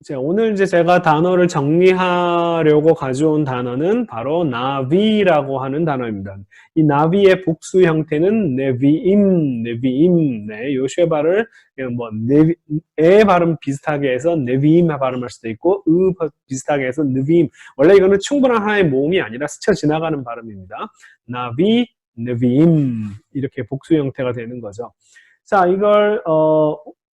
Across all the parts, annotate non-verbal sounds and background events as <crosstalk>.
이제 오늘 이제 제가 단어를 정리하려고 가져온 단어는 바로 나비라고 하는 단어입니다. 이 나비의 복수 형태는 네비임, 네비임, 네, 요 쉐바를 뭐 네비, 에 발음 비슷하게 해서 네비임 발음할 수도 있고 으 비슷하게 해서 느비임. 원래 이거는 충분한 하나의 모음이 아니라 스쳐 지나가는 발음입니다. 나비, 네비임 이렇게 복수 형태가 되는 거죠. 자, 이걸 어,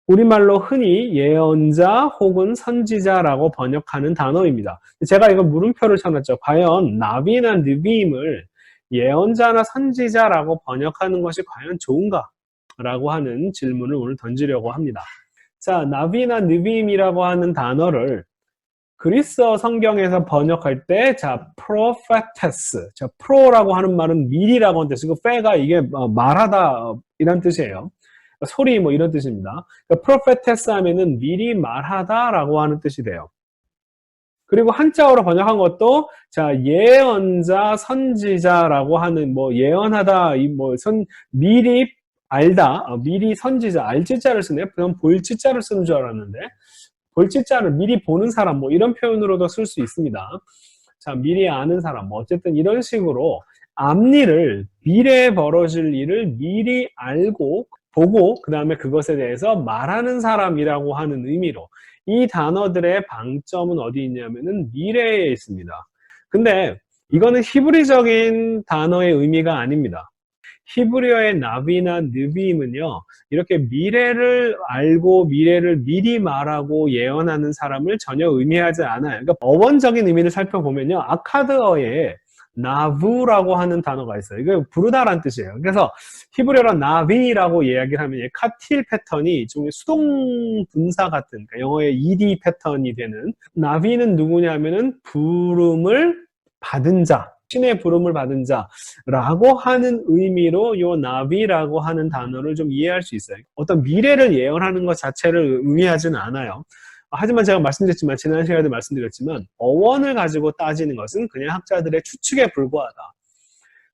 우리말로 흔히 예언자 혹은 선지자라고 번역하는 단어입니다. 제가 이거 물음표를 쳐놨죠. 과연 나비나 느비임을 예언자나 선지자라고 번역하는 것이 과연 좋은가? 라고 하는 질문을 오늘 던지려고 합니다. 자, 나비나 느비임이라고 하는 단어를 그리스어 성경에서 번역할 때, 자, prophetess. 자, pro라고 하는 말은 미리라고 하는 뜻이고, fe가 이게 어, 말하다, 이란 뜻이에요. 소리 뭐 이런 뜻입니다. 그러니까 prophetess 하면은 미리 말하다라고 하는 뜻이 돼요. 그리고 한자어로 번역한 것도 자 예언자, 선지자라고 하는 뭐 예언하다 이뭐선 미리 알다, 어, 미리 선지자 알지자를 쓰네. 그럼 볼지자를 쓰는 줄 알았는데 볼지자를 미리 보는 사람 뭐 이런 표현으로도 쓸 수 있습니다. 자 미리 아는 사람 뭐 어쨌든 이런 식으로 앞일을 미래에 벌어질 일을 미리 알고 보고 그 다음에 그것에 대해서 말하는 사람이라고 하는 의미로 이 단어들의 방점은 어디 있냐면은 미래에 있습니다. 근데 이거는 히브리적인 단어의 의미가 아닙니다. 히브리어의 나비나 느비임은요, 이렇게 미래를 알고 미래를 미리 말하고 예언하는 사람을 전혀 의미하지 않아요. 그러니까 어원적인 의미를 살펴보면요, 아카드어에 나부라고 하는 단어가 있어요. 이게 부르다란 뜻이에요. 그래서 히브리어로 나비라고 이야기를 하면 카틸 패턴이 좀 수동 분사 같은 그러니까 영어의 ed 패턴이 되는 나비는 누구냐면은 부름을 받은 자, 신의 부름을 받은 자라고 하는 의미로 요 나비라고 하는 단어를 좀 이해할 수 있어요. 어떤 미래를 예언하는 것 자체를 의미하지는 않아요. 하지만 제가 말씀드렸지만 지난 시간에도 말씀드렸지만 어원을 가지고 따지는 것은 그냥 학자들의 추측에 불과하다.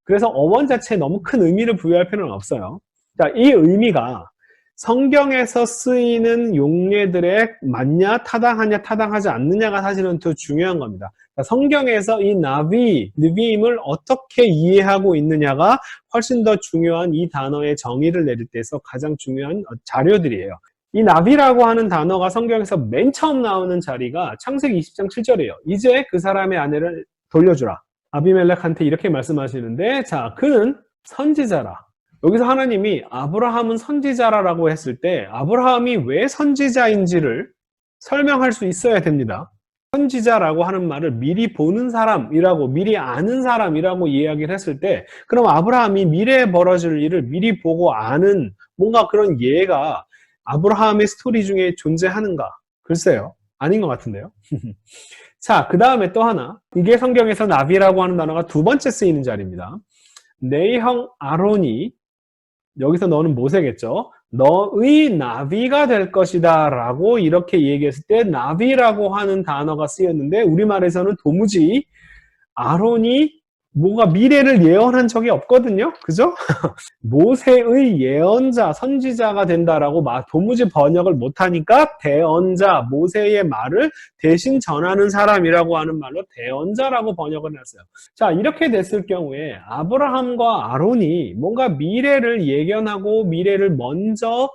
그래서 어원 자체에 너무 큰 의미를 부여할 필요는 없어요. 자, 이 의미가 성경에서 쓰이는 용례들에 맞냐, 타당하냐, 타당하지 않느냐가 사실은 더 중요한 겁니다. 성경에서 이 나비, 느비임을 어떻게 이해하고 있느냐가 훨씬 더 중요한 이 단어의 정의를 내릴 때에서 가장 중요한 자료들이에요. 이 나비라고 하는 단어가 성경에서 맨 처음 나오는 자리가 창세기 20장 7절이에요. 이제 그 사람의 아내를 돌려주라. 아비멜렉한테 이렇게 말씀하시는데 자 그는 선지자라. 여기서 하나님이 아브라함은 선지자라라고 했을 때 아브라함이 왜 선지자인지를 설명할 수 있어야 됩니다. 선지자라고 하는 말을 미리 보는 사람이라고 미리 아는 사람이라고 이야기를 했을 때 그럼 아브라함이 미래에 벌어질 일을 미리 보고 아는 뭔가 그런 예가 아브라함의 스토리 중에 존재하는가? 글쎄요. 아닌 것 같은데요. <laughs> 자, 그 다음에 또 하나. 이게 성경에서 나비라고 하는 단어가 두 번째 쓰이는 자리입니다. 내 형 아론이 여기서 너는 모세겠죠. 너의 나비가 될 것이다 라고 이렇게 얘기했을 때 나비라고 하는 단어가 쓰였는데 우리말에서는 도무지 아론이 뭔가 미래를 예언한 적이 없거든요. 그죠? <laughs> 모세의 예언자, 선지자가 된다라고 도무지 번역을 못하니까 대언자, 모세의 말을 대신 전하는 사람이라고 하는 말로 대언자라고 번역을 했어요. 자, 이렇게 됐을 경우에 아브라함과 아론이 뭔가 미래를 예견하고 미래를 먼저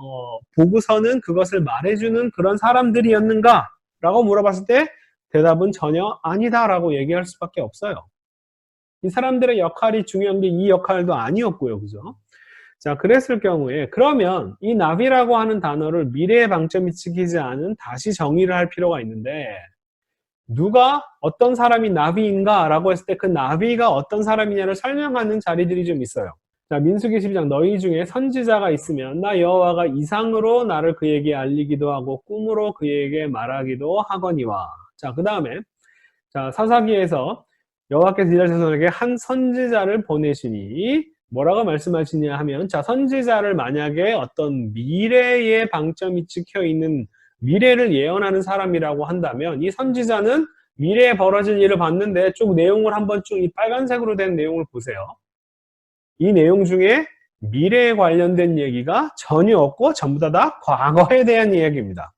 어, 보고서는 그것을 말해주는 그런 사람들이었는가? 라고 물어봤을 때 대답은 전혀 아니다라고 얘기할 수밖에 없어요. 이 사람들의 역할이 중요한 게 이 역할도 아니었고요. 그죠? 자, 그랬을 경우에 그러면 이 나비라고 하는 단어를 미래의 방점이 찍히지 않은 다시 정의를 할 필요가 있는데 누가 어떤 사람이 나비인가 라고 했을 때 그 나비가 어떤 사람이냐를 설명하는 자리들이 좀 있어요. 자, 민수기 12장 너희 중에 선지자가 있으면 나 여호와가 이상으로 나를 그에게 알리기도 하고 꿈으로 그에게 말하기도 하거니와. 자, 그 다음에 자, 사사기에서 여호와께서 이스라엘 자손에게 한 선지자를 보내시니 뭐라고 말씀하시냐 하면 자 선지자를 만약에 어떤 미래의 방점이 찍혀 있는 미래를 예언하는 사람이라고 한다면 이 선지자는 미래에 벌어질 일을 봤는데 쭉 내용을 한번 쭉 이 빨간색으로 된 내용을 보세요. 이 내용 중에 미래에 관련된 얘기가 전혀 없고 전부 다, 다 과거에 대한 이야기입니다.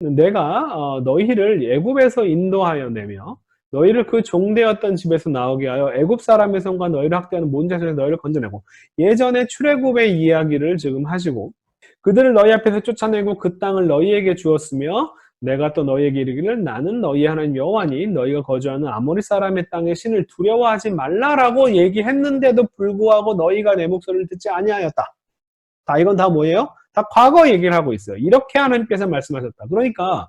내가 어, 너희를 애굽에서 인도하여 내며 너희를 그 종되었던 집에서 나오게 하여 애굽 사람의 손과 너희를 학대하는 모든 자손에서 너희를 건져내고 예전에 출애굽의 이야기를 지금 하시고 그들을 너희 앞에서 쫓아내고 그 땅을 너희에게 주었으며 내가 또 너희에게 이르기를 나는 너희 하나님 여호와니 너희가 거주하는 아모리 사람의 땅의 신을 두려워하지 말라라고 얘기했는데도 불구하고 너희가 내 목소리를 듣지 아니하였다. 다 이건 다 뭐예요? 다 과거 얘기를 하고 있어요. 이렇게 하나님께서 말씀하셨다. 그러니까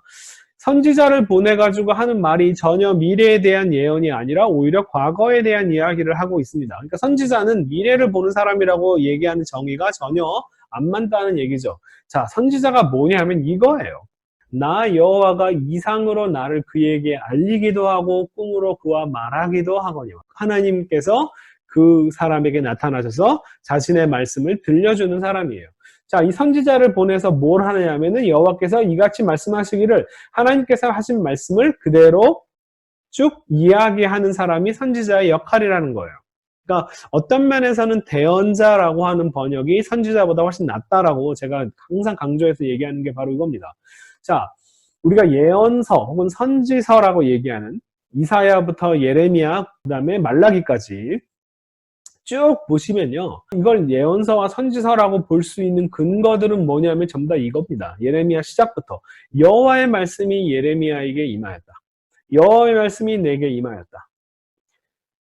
선지자를 보내가지고 하는 말이 전혀 미래에 대한 예언이 아니라 오히려 과거에 대한 이야기를 하고 있습니다. 그러니까 선지자는 미래를 보는 사람이라고 얘기하는 정의가 전혀 안 맞다는 얘기죠. 자, 선지자가 뭐냐 하면 이거예요. 나 여호와가 이상으로 나를 그에게 알리기도 하고 꿈으로 그와 말하기도 하거니와 하나님께서 그 사람에게 나타나셔서 자신의 말씀을 들려주는 사람이에요. 자, 이 선지자를 보내서 뭘 하느냐면은 여호와께서 이같이 말씀하시기를 하나님께서 하신 말씀을 그대로 쭉 이야기하는 사람이 선지자의 역할이라는 거예요. 그러니까 어떤 면에서는 대언자라고 하는 번역이 선지자보다 훨씬 낫다라고 제가 항상 강조해서 얘기하는 게 바로 이겁니다. 자, 우리가 예언서 혹은 선지서라고 얘기하는 이사야부터 예레미야 그다음에 말라기까지 쭉 보시면요. 이걸 예언서와 선지서라고 볼 수 있는 근거들은 뭐냐면 전부 다 이겁니다. 예레미야 시작부터 여호와의 말씀이 예레미야에게 임하였다. 여호와의 말씀이 내게 임하였다.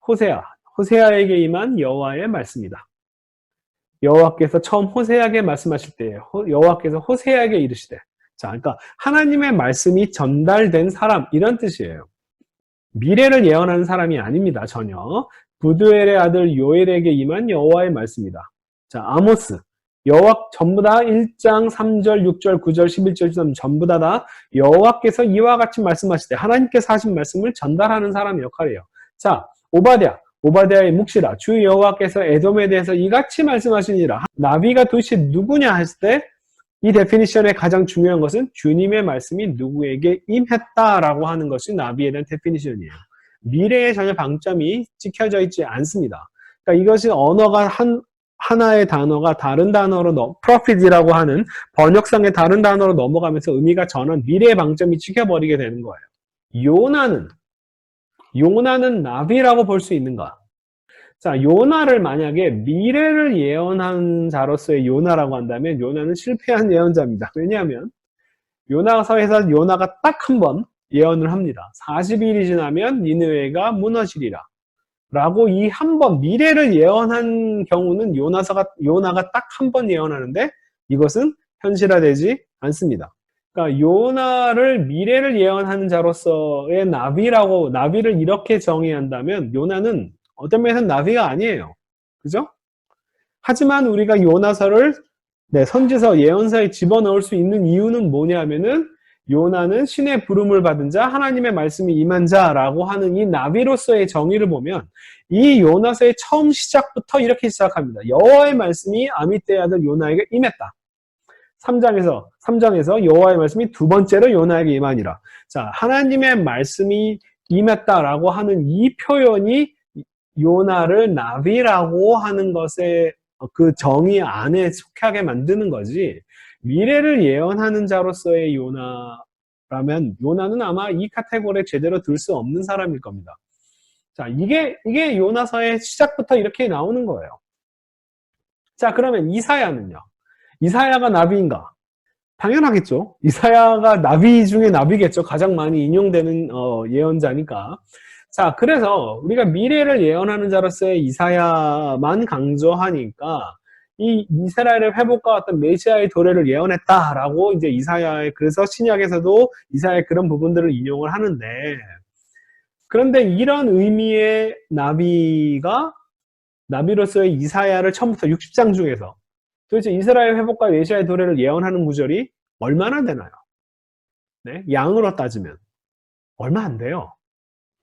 호세아, 호세아에게 임한 여호와의 말씀이다. 여호와께서 처음 호세아에게 말씀하실 때 여호와께서 호세아에게 이르시되 자, 그러니까 하나님의 말씀이 전달된 사람 이런 뜻이에요. 미래를 예언하는 사람이 아닙니다. 전혀. 부두엘의 아들 요엘에게 임한 여호와의 말씀이다. 자, 아모스. 여호와 전부 다 1장 3절, 6절, 9절, 11절, 13 전부 다, 다 여호와께서 이와 같이 말씀하실 때 하나님께서 하신 말씀을 전달하는 사람의 역할이에요. 자, 오바댜. 오바댜의 묵시라. 주 여호와께서 에돔에 대해서 이같이 말씀하시니라. 나비가 도대체 누구냐 했을 때 이 데피니션의 가장 중요한 것은 주님의 말씀이 누구에게 임했다라고 하는 것이 나비에 대한 데피니션이에요. 미래에 전혀 방점이 찍혀져 있지 않습니다. 그러니까 이것이 언어가 한 하나의 단어가 다른 단어로 넘, profit이라고 하는 번역상의 다른 단어로 넘어가면서 의미가 전환, 미래의 방점이 찍혀버리게 되는 거예요. 요나는, 요나는 나비라고 볼 수 있는가? 자, 요나를 만약에 미래를 예언한 자로서의 요나라고 한다면 요나는 실패한 예언자입니다. 왜냐하면 요나서에서 요나가 딱 한 번 예언을 합니다. 40일이 지나면 니느웨가 무너지리라. 라고 이 한 번 미래를 예언한 경우는 요나서가 요나가 딱 한 번 예언하는데 이것은 현실화되지 않습니다. 그러니까 요나를 미래를 예언하는 자로서의 나비라고 나비를 이렇게 정의한다면 요나는 어떤 면에서는 나비가 아니에요. 그죠? 하지만 우리가 요나서를 네, 선지서, 예언서에 집어넣을 수 있는 이유는 뭐냐면은 요나는 신의 부름을 받은 자, 하나님의 말씀이 임한 자라고 하는 이 나비로서의 정의를 보면 이 요나서의 처음 시작부터 이렇게 시작합니다. 여호와의 말씀이 아미떼 아들 요나에게 임했다. 3장에서 3장에서 여호와의 말씀이 두 번째로 요나에게 임하니라. 자, 하나님의 말씀이 임했다라고 하는 이 표현이 요나를 나비라고 하는 것의 그 정의 안에 속하게 만드는 거지 미래를 예언하는 자로서의 요나라면 요나는 아마 이 카테고리에 제대로 들 수 없는 사람일 겁니다. 자, 이게 이게 요나서의 시작부터 이렇게 나오는 거예요. 자, 그러면 이사야는요. 이사야가 나비인가? 당연하겠죠. 이사야가 나비 중에 나비겠죠. 가장 많이 인용되는 어, 예언자니까. 자, 그래서 우리가 미래를 예언하는 자로서의 이사야만 강조하니까 이 이스라엘의 회복과 어떤 메시아의 도래를 예언했다라고 이제 이사야의 그래서 신약에서도 이사야의 그런 부분들을 인용을 하는데 그런데 이런 의미의 나비가 나비로서의 이사야를 처음부터 60장 중에서 도대체 이스라엘 회복과 메시아의 도래를 예언하는 구절이 얼마나 되나요? 네? 양으로 따지면 얼마 안 돼요.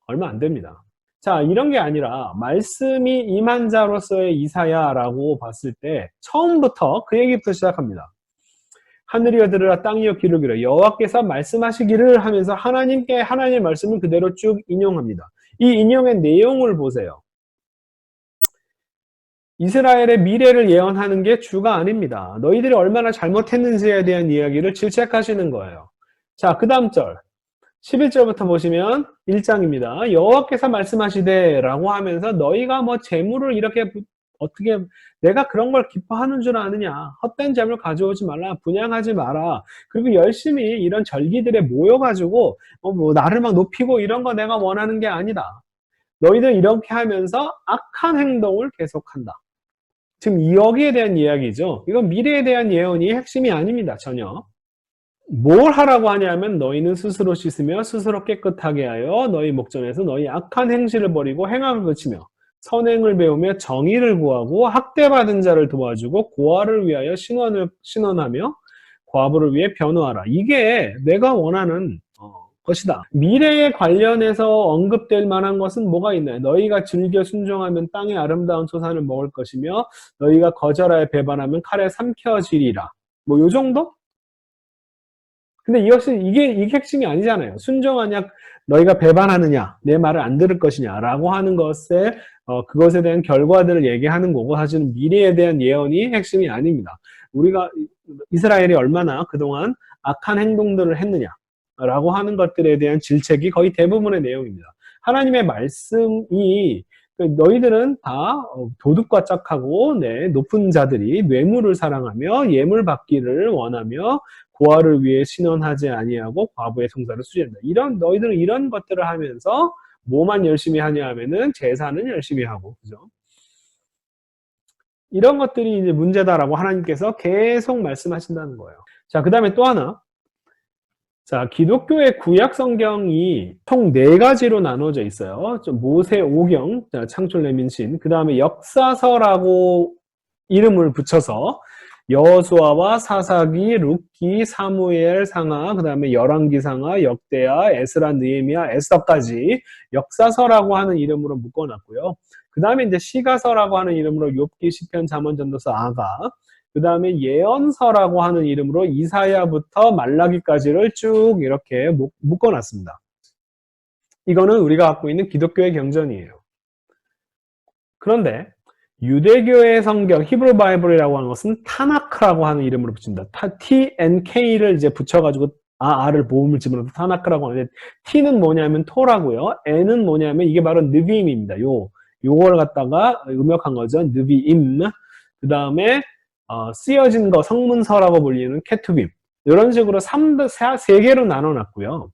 얼마 안 됩니다. 자, 이런 게 아니라 말씀이 임한 자로서의 이사야라고 봤을 때 처음부터 그 얘기부터 시작합니다. 하늘이여 들으라 땅이여 기울여 여호와께서 말씀하시기를 하면서 하나님께 하나님의 말씀을 그대로 쭉 인용합니다. 이 인용의 내용을 보세요. 이스라엘의 미래를 예언하는 게 주가 아닙니다. 너희들이 얼마나 잘못했는지에 대한 이야기를 질책하시는 거예요. 자, 그 다음 절. 11절부터 보시면 1장입니다. 여호와께서 말씀하시되 라고 하면서 너희가 뭐 재물을 이렇게 부- 어떻게 내가 그런 걸 기뻐하는 줄 아느냐. 헛된 재물 가져오지 말라. 분양하지 마라. 그리고 열심히 이런 절기들에 모여가지고 어, 뭐 나를 막 높이고 이런 거 내가 원하는 게 아니다. 너희들 이렇게 하면서 악한 행동을 계속한다. 지금 여기에 대한 이야기죠. 이건 미래에 대한 예언이 핵심이 아닙니다. 전혀 뭘 하라고 하냐면 너희는 스스로 씻으며 스스로 깨끗하게 하여 너희 목전에서 너희 악한 행실을 버리고 행악을 그치며 선행을 배우며 정의를 구하고 학대받은 자를 도와주고 고아를 위하여 신원을 신원하며 과부를 위해 변호하라. 이게 내가 원하는 어, 것이다. 미래에 관련해서 언급될 만한 것은 뭐가 있나요? 너희가 즐겨 순종하면 땅의 아름다운 소산을 먹을 것이며 너희가 거절하여 배반하면 칼에 삼켜지리라. 뭐 요 정도? 근데 이것이 이게 이게 핵심이 아니잖아요. 순종하냐, 너희가 배반하느냐, 내 말을 안 들을 것이냐라고 하는 것에 어, 그것에 대한 결과들을 얘기하는 거고 사실은 미래에 대한 예언이 핵심이 아닙니다. 우리가 이스라엘이 얼마나 그동안 악한 행동들을 했느냐라고 하는 것들에 대한 질책이 거의 대부분의 내용입니다. 하나님의 말씀이 그 너희들은 다 어, 도둑과 짝하고 네, 높은 자들이 뇌물을 사랑하며 예물 받기를 원하며 고아를 위해 신원하지 아니하고 과부의 성사를 수지한다. 이런 너희들은 이런 것들을 하면서 뭐만 열심히 하냐 하면은 제사는 열심히 하고 그죠? 이런 것들이 이제 문제다라고 하나님께서 계속 말씀하신다는 거예요. 자, 그 다음에 또 하나. 자, 기독교의 구약 성경이 총 네 가지로 나눠져 있어요. 좀 모세 오경, 자, 창출 내민신, 그 다음에 역사서라고 이름을 붙여서 여호수아와 사사기, 룻기, 사무엘, 상하, 그 다음에 열왕기 상하, 역대하, 에스라, 느헤미야, 에스더까지 역사서라고 하는 이름으로 묶어놨고요. 그 다음에 이제 시가서라고 하는 이름으로 욥기, 시편, 잠언, 전도서, 아가, 그 다음에 예언서라고 하는 이름으로 이사야부터 말라기까지를 쭉 이렇게 묶- 묶어놨습니다. 이거는 우리가 갖고 있는 기독교의 경전이에요. 그런데 유대교의 성경 히브리 바이블이라고 하는 것은 타나크라고 하는 이름으로 붙입니다. 타, T, N, K를 이제 붙여가지고 아, R을 모음을 집어넣어서 타나크라고 하는데 T는 뭐냐면 토라고요. N은 뭐냐면 이게 바로 느비임입니다. 요 요걸 갖다가 음역한 거죠. 느비임. 그 다음에 어, 쓰여진 거 성문서라고 불리는 케투빔. 이런 식으로 3, 세 개로 나눠놨고요.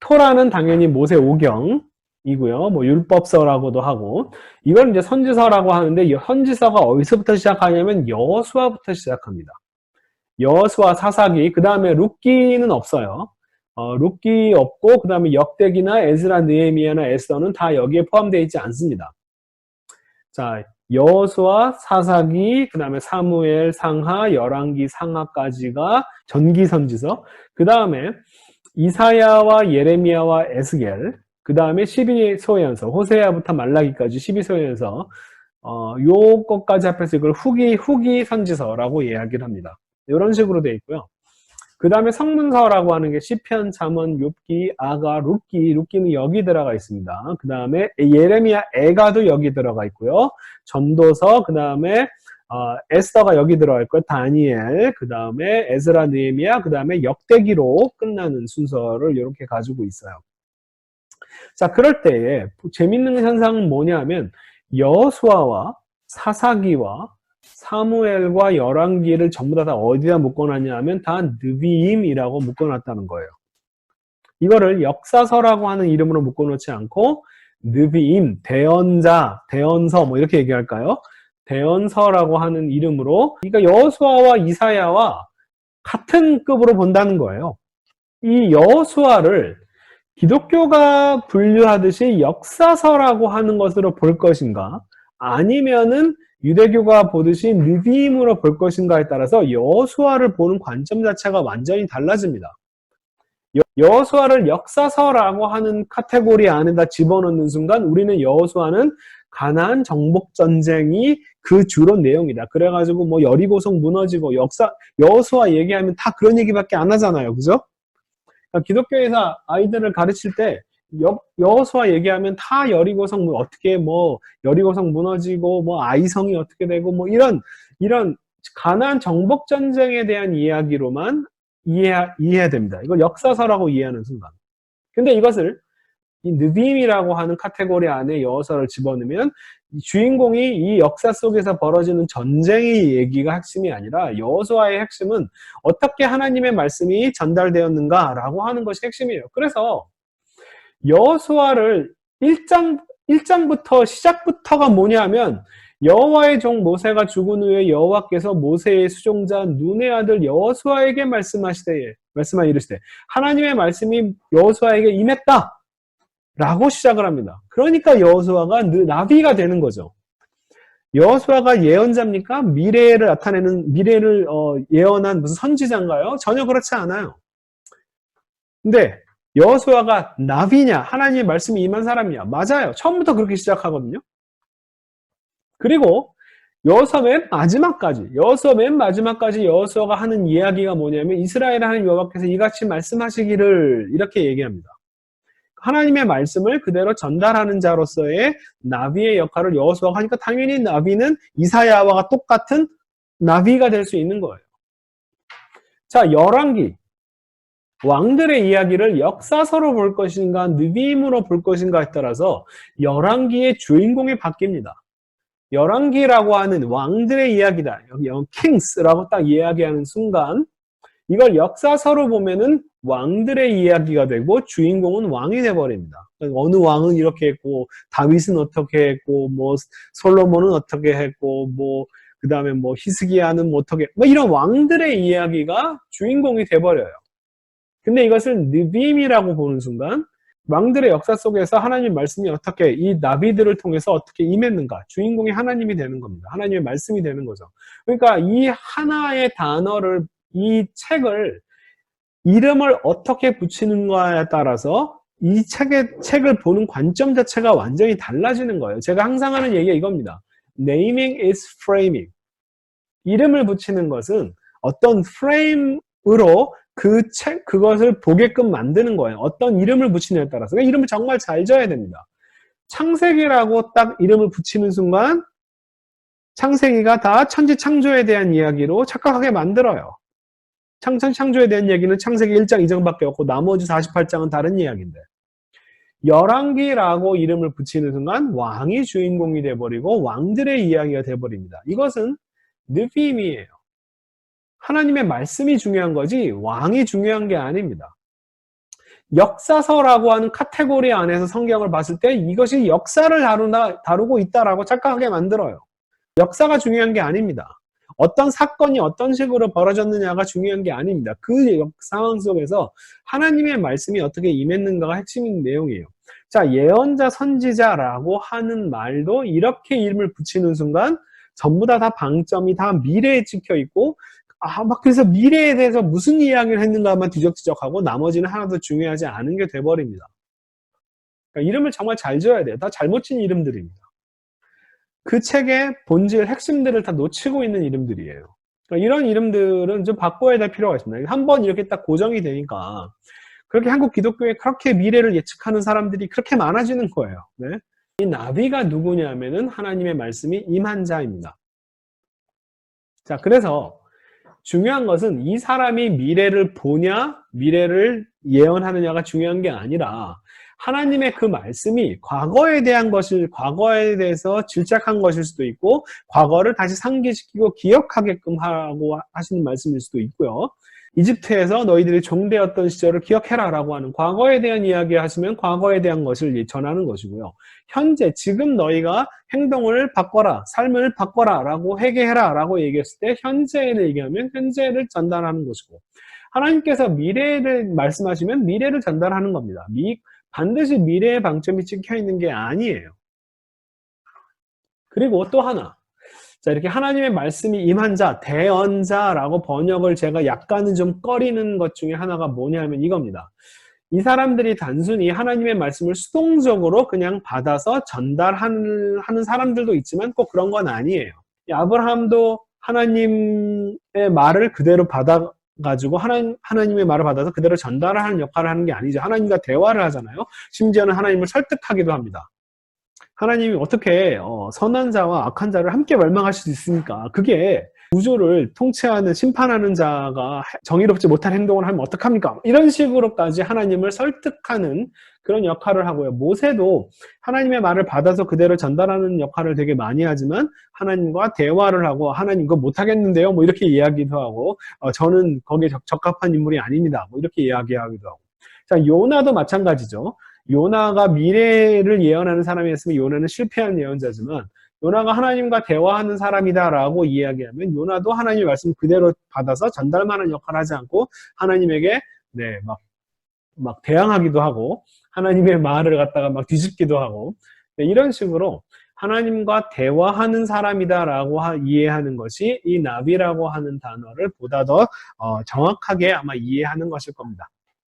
토라는 당연히 모세 오경. 이고요. 뭐 율법서라고도 하고 이건 이제 선지서라고 하는데 이 선지서가 어디서부터 시작하냐면 여호수아부터 시작합니다. 여호수아 사사기 그 다음에 룻기는 없어요. 어, 룻기 없고 그 다음에 역대기나 에스라 느헤미야나 에스더는 다 여기에 포함되어 있지 않습니다. 자, 여호수아 사사기 그 다음에 사무엘 상하 열왕기 상하까지가 전기 선지서 그 다음에 이사야와 예레미야와 에스겔 그 다음에 12소연서, 호세아부터 말라기까지 12소연서, 어, 요것까지 합해서 이걸 후기, 후기 선지서라고 이야기를 합니다. 이런 식으로 되어 있고요. 그 다음에 성문서라고 하는 게 시편, 잠언, 욥기, 아가, 룻기, 룻기는 여기 들어가 있습니다. 그 다음에 예레미야, 에가도 여기 들어가 있고요. 전도서, 그 다음에 어, 에스더가 여기 들어가 있고요. 다니엘, 그 다음에 에스라, 느헤미야, 그 다음에 역대기로 끝나는 순서를 이렇게 가지고 있어요. 자, 그럴 때에 재밌는 현상은 뭐냐면 여수아와 사사기와 사무엘과 열왕기를 전부 다, 다 어디다 묶어놨냐 하면 다 느비임이라고 묶어놨다는 거예요. 이거를 역사서라고 하는 이름으로 묶어놓지 않고 느비임, 대언자, 대언서 뭐 이렇게 얘기할까요? 대언서라고 하는 이름으로 그러니까 여수아와 이사야와 같은 급으로 본다는 거예요. 이 여수아를 기독교가 분류하듯이 역사서라고 하는 것으로 볼 것인가 아니면은 유대교가 보듯이 느비임으로 볼 것인가에 따라서 여호수아를 보는 관점 자체가 완전히 달라집니다. 여호수아를 역사서라고 하는 카테고리 안에다 집어넣는 순간 우리는 여호수아는 가나안 정복 전쟁이 그 주로 내용이다. 그래가지고 뭐 여리고성 무너지고 역사 여호수아 얘기하면 다 그런 얘기밖에 안 하잖아요, 그죠? 그러니까 기독교에서 아이들을 가르칠 때 여, 여호수아 얘기하면 다 여리고성 뭐 어떻게 뭐 여리고성 무너지고 뭐 아이성이 어떻게 되고 뭐 이런 이런 가나안 정복 전쟁에 대한 이야기로만 이해, 이해해야 됩니다. 이걸 역사서라고 이해하는 순간. 근데 이것을 이 느빔이라고 하는 카테고리 안에 여서를 집어넣으면 이 주인공이 이 역사 속에서 벌어지는 전쟁의 얘기가 핵심이 아니라 여호수아의 핵심은 어떻게 하나님의 말씀이 전달되었는가라고 하는 것이 핵심이에요. 그래서 여호수아를 1장 1장부터 시작부터가 뭐냐면 여호와의 종 모세가 죽은 후에 여호와께서 모세의 수종자 눈의 아들 여호수아에게 말씀하시되 말씀하 이르시되 하나님의 말씀이 여호수아에게 임했다. 라고 시작을 합니다. 그러니까 여호수아가 나비가 되는 거죠. 여호수아가 예언자입니까? 미래를 나타내는 미래를 어, 예언한 무슨 선지자인가요? 전혀 그렇지 않아요. 근데 여호수아가 나비냐? 하나님의 말씀이 임한 사람이냐? 맞아요. 처음부터 그렇게 시작하거든요. 그리고 여호수아 맨 마지막까지 여호수아 맨 마지막까지 여호수아가 하는 이야기가 뭐냐면 이스라엘 하는 여호와께서 이같이 말씀하시기를 이렇게 얘기합니다. 하나님의 말씀을 그대로 전달하는 자로서의 나비의 역할을 여호수아가 하니까 당연히 나비는 이사야와 똑같은 나비가 될 수 있는 거예요. 자, 열왕기 왕들의 이야기를 역사서로 볼 것인가 느비임으로 볼 것인가에 따라서 열왕기의 주인공이 바뀝니다. 열왕기라고 하는 왕들의 이야기다. 여기 kings라고 딱 이야기하는 순간 이걸 역사서로 보면은 왕들의 이야기가 되고 주인공은 왕이 돼버립니다. 어느 왕은 이렇게 했고 다윗은 어떻게 했고 뭐 솔로몬은 어떻게 했고 뭐 그 다음에 뭐 히스기야는 뭐 어떻게 뭐 이런 왕들의 이야기가 주인공이 돼버려요. 근데 이것을 느빔이라고 보는 순간 왕들의 역사 속에서 하나님 말씀이 어떻게 이 나비들을 통해서 어떻게 임했는가 주인공이 하나님이 되는 겁니다. 하나님의 말씀이 되는 거죠. 그러니까 이 하나의 단어를 이 책을 이름을 어떻게 붙이는가에 따라서 이 책의 책을 보는 관점 자체가 완전히 달라지는 거예요. 제가 항상 하는 얘기가 이겁니다. Naming is framing. 이름을 붙이는 것은 어떤 프레임으로 그 책, 그것을 보게끔 만드는 거예요. 어떤 이름을 붙이느냐에 따라서. 그러니까 이름을 정말 잘 져야 됩니다. 창세기라고 딱 이름을 붙이는 순간 창세기가 다 천지 창조에 대한 이야기로 착각하게 만들어요. 창, 창조에 대한 얘기는 창세기 1장 2장밖에 없고 나머지 48장은 다른 이야기인데 열왕기라고 이름을 붙이는 순간 왕이 주인공이 돼버리고 왕들의 이야기가 돼버립니다. 이것은 느빔이에요. 하나님의 말씀이 중요한 거지 왕이 중요한 게 아닙니다. 역사서라고 하는 카테고리 안에서 성경을 봤을 때 이것이 역사를 다루나, 다루고 있다라고 착각하게 만들어요. 역사가 중요한 게 아닙니다. 어떤 사건이 어떤 식으로 벌어졌느냐가 중요한 게 아닙니다. 그 상황 속에서 하나님의 말씀이 어떻게 임했는가가 핵심인 내용이에요. 자, 예언자, 선지자라고 하는 말도 이렇게 이름을 붙이는 순간 전부 다 다 방점이 다 미래에 찍혀 있고 아, 막 그래서 미래에 대해서 무슨 이야기를 했는가만 뒤적지적하고 나머지는 하나도 중요하지 않은 게 돼버립니다. 그러니까 이름을 정말 잘 지어야 돼요. 다 잘못 진 이름들입니다. 그 책의 본질, 핵심들을 다 놓치고 있는 이름들이에요. 그러니까 이런 이름들은 좀 바꿔야 될 필요가 있습니다. 한 번 이렇게 딱 고정이 되니까 그렇게 한국 기독교에 그렇게 미래를 예측하는 사람들이 그렇게 많아지는 거예요. 네? 이 나비가 누구냐면은 하나님의 말씀이 임한 자입니다. 자, 그래서 중요한 것은 이 사람이 미래를 보냐, 미래를 예언하느냐가 중요한 게 아니라 하나님의 그 말씀이 과거에 대한 것을 과거에 대해서 질책한 것일 수도 있고 과거를 다시 상기시키고 기억하게끔 하고 하시는 말씀일 수도 있고요. 이집트에서 너희들이 종되었던 시절을 기억해라 라고 하는 과거에 대한 이야기 하시면 과거에 대한 것을 전하는 것이고요. 현재 지금 너희가 행동을 바꿔라 삶을 바꿔라 라고 회개해라 라고 얘기했을 때 현재를 얘기하면 현재를 전달하는 것이고 하나님께서 미래를 말씀하시면 미래를 전달하는 겁니다. 미, 반드시 미래의 방점이 찍혀 있는 게 아니에요. 그리고 또 하나. 자, 이렇게 하나님의 말씀이 임한 자, 대언자라고 번역을 제가 약간은 좀 꺼리는 것 중에 하나가 뭐냐면 이겁니다. 이 사람들이 단순히 하나님의 말씀을 수동적으로 그냥 받아서 전달하는 하는 사람들도 있지만 꼭 그런 건 아니에요. 아브라함도 하나님의 말을 그대로 받아 가지고 하나님, 하나님의 말을 받아서 그대로 전달하는 역할을 하는 게 아니죠. 하나님과 대화를 하잖아요. 심지어는 하나님을 설득하기도 합니다. 하나님이 어떻게 어, 선한 자와 악한 자를 함께 멸망하실 수 있습니까? 그게 우주를 통치하는 심판하는 자가 정의롭지 못한 행동을 하면 어떡합니까? 이런 식으로까지 하나님을 설득하는 그런 역할을 하고요. 모세도 하나님의 말을 받아서 그대로 전달하는 역할을 되게 많이 하지만 하나님과 대화를 하고 하나님 그거 못하겠는데요. 뭐 이렇게 이야기도 하고 어, 저는 거기에 적, 적합한 인물이 아닙니다. 뭐 이렇게 이야기하기도 하고. 자, 요나도 마찬가지죠. 요나가 미래를 예언하는 사람이었으면 요나는 실패한 예언자지만 요나가 하나님과 대화하는 사람이다라고 이야기하면 요나도 하나님의 말씀 그대로 받아서 전달만한 역할을 하지 않고 하나님에게 네, 막, 막 대항하기도 하고 하나님의 말을 갖다가 막 뒤집기도 하고 네, 이런 식으로 하나님과 대화하는 사람이다라고 하- 이해하는 것이 이 나비라고 하는 단어를 보다 더 어, 정확하게 아마 이해하는 것일 겁니다.